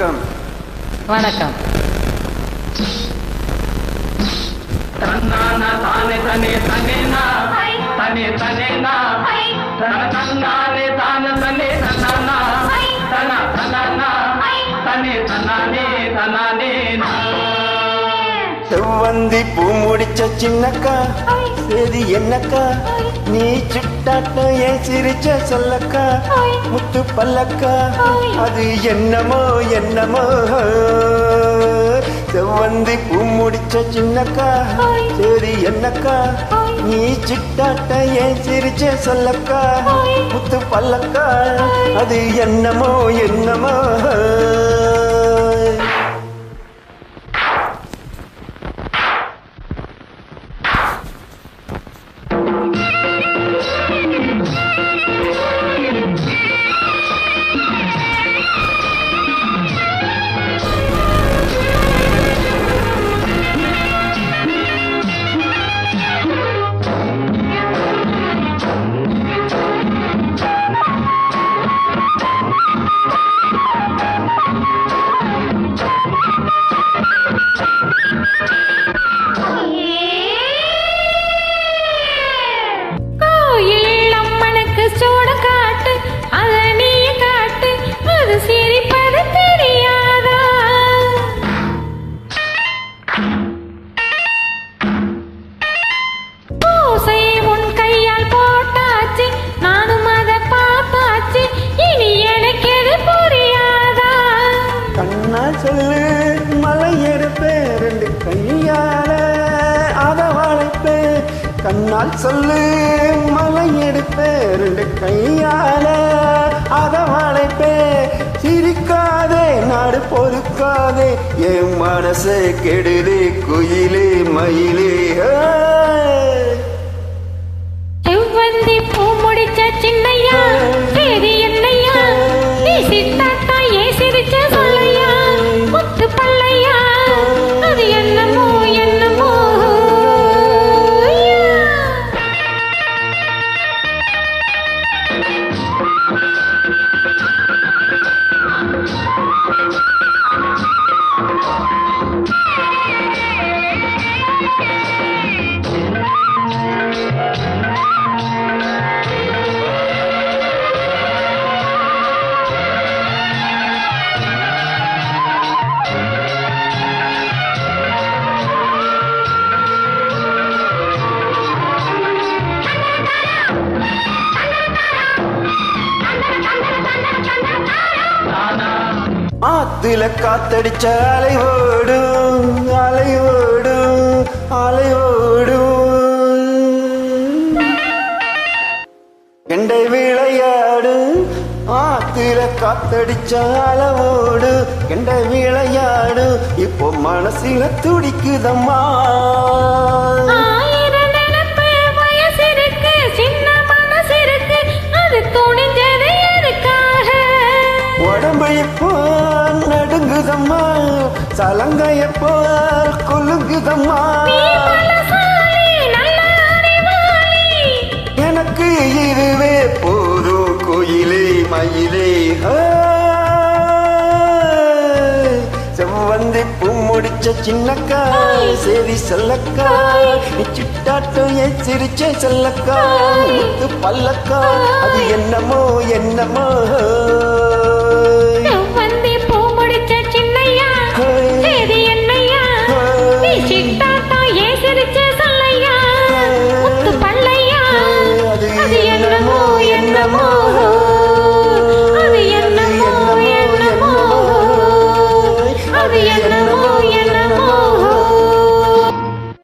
வணக்கம். வணக்கம். தன்னான தானே தனே தனேனா. தனே தனேனா. தன தன்னானே தான தனே தன்னானா. தன தனானா. தனே தன்னானே தனானே செவ்வந்தி பூ முடிச்ச சின்னக்கா சரி என்னக்கா? நீ சுட்டாட்ட ஏன் சிரிச்ச சொல்லக்கா? முத்து பல்லக்கா. அது என்னமோ என்னமோ? செவ்வந்தி பூ முடிச்ச சின்னக்கா. சரி என்னக்கா? நீ சிட்டாட்ட ஏன் சிரிச்ச சொல்லக்கா? முத்து பல்லக்கா. அது என்னமோ என்னமோ? கண்ணால் சொல்லு மலை எடுப்பேன் ரெண்டு கையால அத வளைப்பேன் சிரிக்காதே நாடு பொறுக்காதே. என் மனசை கெடுதே குயிலே மயிலே ஆத்துல காத்தடிச்ச அலைவோடும் அலைவோடும் அலைவோடும் கெண்டை விளையாடு ஆத்துல காத்தடிச்ச அளவோடு கெண்டை விளையாடு. இப்போ மனசில துடிக்குதம்மா. நடுங்குதம்மா சலங்கைய போல் கொல்லுங்குதம்மா எனக்கு இதுவே போதும் கோயிலே மயிலே செவ்வந்தி பூ முடிச்ச சின்னக்கா சரி சொல்லக்கா நீ ஏன் சிரிச்ச செல்லக்கா முத்து பல்லக்கா அது என்னமோ என்னமோ